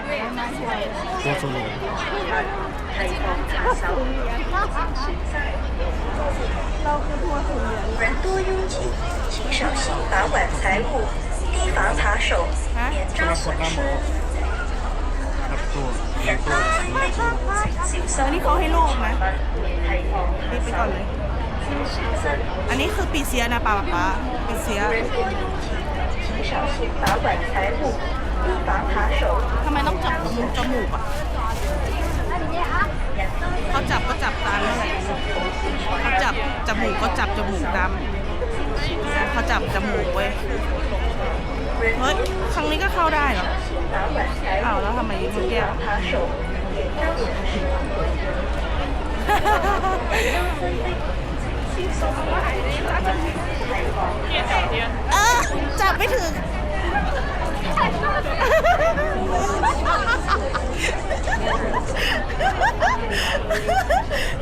โคโซโล ไทยของ茶手เราคือทัวร์ศูนย์เหรียญ 人多拥挤，请小心保管财物，提防扒手，免遭损失。 ครับตัว 人多请小 อัน 心 นี้เขาให้โลกนะ ไทยของ รีบไปก่อนเลย อันนี้คือปีเซียนะป้าป๊าปีเซีย 人多拥挤，请小心保管财物， มูกอะเขาจับก็จับตามเขาจับจมูกก็จับจมูกดำเขาจับจมูกเว้ยเฮ้ยครั้งนี้ก็เข้าได้เหรออ้าวแล้วทำไมยิ้มแก้วเนี่ย そう。